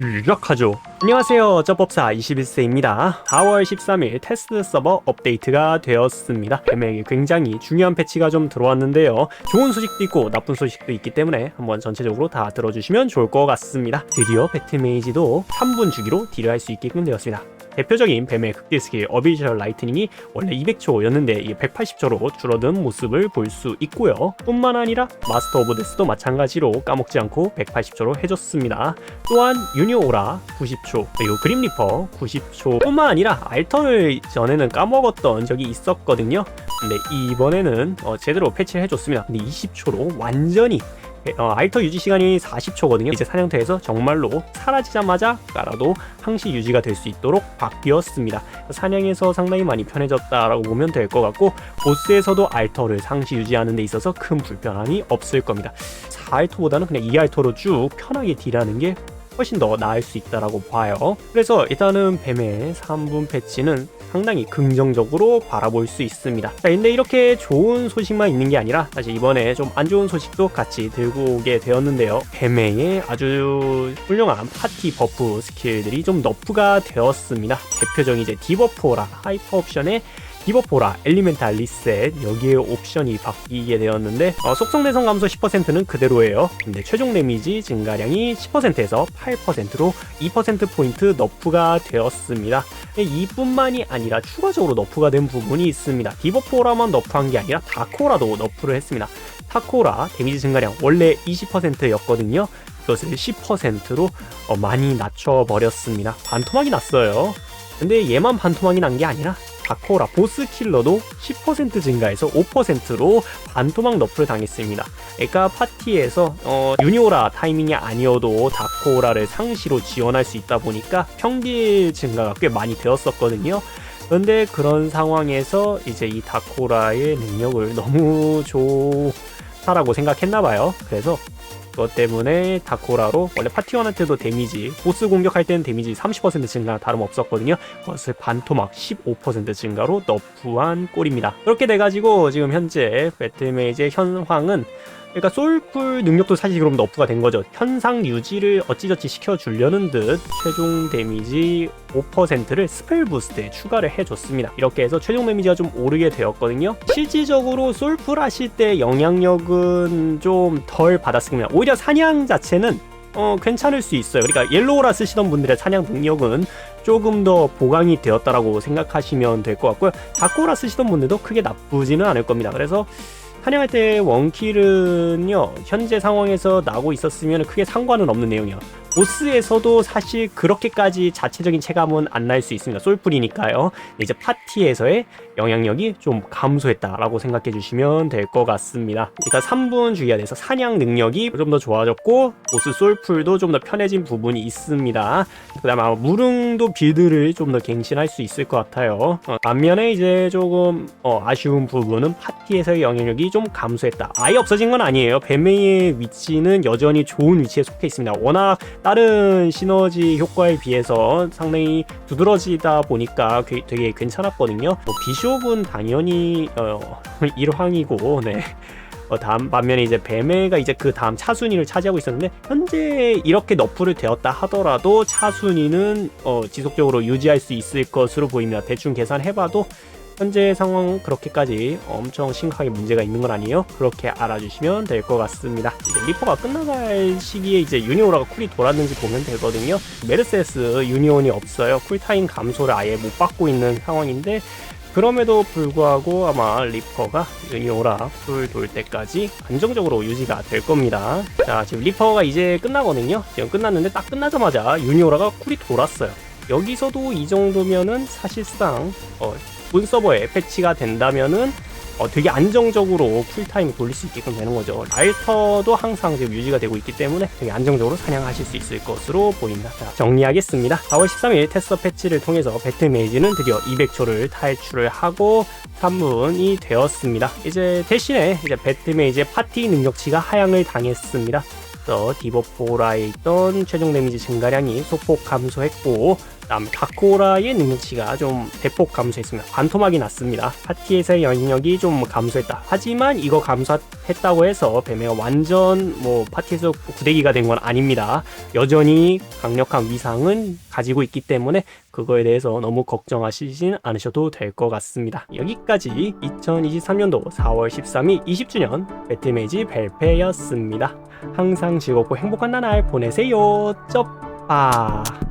유력하죠. 안녕하세요. 저법사 21세입니다. 4월 13일 테스트 서버 업데이트가 되었습니다. 뱀에게 굉장히 중요한 패치가 좀 들어왔는데요. 좋은 소식도 있고 나쁜 소식도 있기 때문에 한번 전체적으로 다 들어주시면 좋을 것 같습니다. 드디어 배트메이지도 3분 주기로 딜을 할 수 있게끔 되었습니다. 대표적인 뱀의 극딜 스킬 어비셜 라이트닝이 원래 200초였는데 이게 180초로 줄어든 모습을 볼 수 있고요. 뿐만 아니라 마스터 오브 데스도 마찬가지로 까먹지 않고 180초로 해줬습니다. 또한 유니오라 90초 그리고 그림 리퍼 90초 뿐만 아니라 알턴을 전에는 까먹었던 적이 있었거든요. 근데 이번에는 어, 제대로 패치를 해줬습니다. 근데 20초로 완전히 어, 알터 유지 시간이 40초거든요. 이제 사냥터에서 정말로 사라지자마자 깔아도 항시 유지가 될 수 있도록 바뀌었습니다. 사냥에서 상당히 많이 편해졌다라고 보면 될 것 같고 보스에서도 알터를 상시 유지하는 데 있어서 큰 불편함이 없을 겁니다. 4알터보다는 그냥 2알터로 쭉 편하게 딜하는 게 훨씬 더 나을 수 있다라고 봐요. 그래서 일단은 뱀의 3분 패치는 상당히 긍정적으로 바라볼 수 있습니다. 자, 근데 이렇게 좋은 소식만 있는 게 아니라 사실 이번에 좀 안 좋은 소식도 같이 들고 오게 되었는데요. 뱀의 아주 훌륭한 파티 버프 스킬들이 좀 너프가 되었습니다. 대표적인 이제 디버프라 하이퍼 옵션의 디버포라, 엘리멘탈 리셋 여기에 옵션이 바뀌게 되었는데 어, 속성 내성 감소 10%는 그대로예요. 근데 최종 데미지 증가량이 10%에서 8%로 2% 포인트 너프가 되었습니다. 이뿐만이 아니라 추가적으로 너프가 된 부분이 있습니다. 디버포라만 너프한 게 아니라 다코라도 너프를 했습니다. 타코라 데미지 증가량 원래 20%였거든요. 이것을 10%로 어, 많이 낮춰버렸습니다. 반토막이 났어요. 근데 얘만 반토막이 난 게 아니라 다코라 보스 킬러도 10% 증가해서 5%로 반토막 너프를 당했습니다. 그러니까 파티에서 어, 유니오라 타이밍이 아니어도 다코라를 상시로 지원할 수 있다 보니까 평딜 증가가 꽤 많이 되었었거든요. 그런데 그런 상황에서 이제 이 다코라의 능력을 너무 좋다라고 생각했나봐요. 그래서 그것 때문에 다코라로 원래 파티원한테도 데미지 보스 공격할 때는 데미지 30% 증가 다름없었거든요. 그것을 반토막 15% 증가로 너프한 꼴입니다. 그렇게 돼가지고 지금 현재 배틀메이지의 현황은 그러니까 솔풀 능력도 사실 그럼 너프가 된 거죠. 현상 유지를 어찌저찌 시켜주려는 듯 최종 데미지 5%를 스펠 부스트에 추가를 해줬습니다. 이렇게 해서 최종 데미지가 좀 오르게 되었거든요. 실질적으로 솔풀 하실 때 영향력은 좀 덜 받았습니다. 오히려 사냥 자체는 어, 괜찮을 수 있어요. 그러니까 옐로우라 쓰시던 분들의 사냥 능력은 조금 더 보강이 되었다라고 생각하시면 될 것 같고요. 다코라 쓰시던 분들도 크게 나쁘지는 않을 겁니다. 그래서 사냥할 때 원킬은요 현재 상황에서 나고 있었으면 크게 상관은 없는 내용이요 보스에서도 사실 그렇게까지 자체적인 체감은 안 날 수 있습니다. 솔플이니까요. 이제 파티에서의 영향력이 좀 감소했다라고 생각해 주시면 될 것 같습니다. 일단 3분 주기가 돼서 사냥 능력이 좀 더 좋아졌고 보스 솔풀도 좀 더 편해진 부분이 있습니다. 그 다음에 아마 무릉도 빌드를 좀 더 갱신할 수 있을 것 같아요. 어, 반면에 이제 조금 어, 아쉬운 부분은 파티에서의 영향력이 좀 감소했다. 아예 없어진 건 아니에요. 뱀메이의 위치는 여전히 좋은 위치에 속해 있습니다. 워낙 다른 시너지 효과에 비해서 상당히 두드러지다 보니까 게- 되게 괜찮았거든요. 뭐 비숍은 당연히 어, 일황이고 네. 어, 다음 반면에 이제 뱀에가 이제 그 다음 차순위를 차지하고 있었는데 현재 이렇게 너프를 되었다 하더라도 차순위는 어, 지속적으로 유지할 수 있을 것으로 보입니다. 대충 계산해봐도 현재 상황 그렇게까지 엄청 심각하게 문제가 있는 건 아니에요. 그렇게 알아주시면 될 것 같습니다. 이제 리퍼가 끝나갈 시기에 이제 유니오라가 쿨이 돌았는지 보면 되거든요. 메르세스 유니온이 없어요. 쿨타임 감소를 아예 못 받고 있는 상황인데 그럼에도 불구하고 아마 리퍼가 유니오라 쿨돌 때까지 안정적으로 유지가 될 겁니다. 자, 지금 리퍼가 이제 끝나거든요. 지금 끝났는데 딱 끝나자마자 유니오라가 쿨이 돌았어요. 여기서도 이 정도면은 사실상 어, 본 서버에 패치가 된다면은 어, 되게 안정적으로 쿨타임 돌릴 수 있게끔 되는 거죠. 알터도 항상 지금 유지가 되고 있기 때문에 되게 안정적으로 사냥하실 수 있을 것으로 보입니다. 자, 정리하겠습니다. 4월 13일 테스터 패치를 통해서 배틀메이지는 드디어 200초를 탈출을 하고 3분이 되었습니다. 이제 대신에 이제 배틀메이지의 파티 능력치가 하향을 당했습니다. 디버포라에 있던 최종 데미지 증가량이 소폭 감소했고 다음 다코라의 능력치가 좀 대폭 감소했습니다. 반토막이 났습니다. 파티에서의 영향력이 좀 감소했다. 하지만 이거 감소했다고 해서 뱀에가 완전 뭐 파티에서 구대기가 된 건 아닙니다. 여전히 강력한 위상은 가지고 있기 때문에 그거에 대해서 너무 걱정하시진 않으셔도 될 것 같습니다. 여기까지 2023년도 4월 13일 20주년 배틀메이지 벨페였습니다. 항상 즐겁고 행복한 나날 보내세요. 쩝바.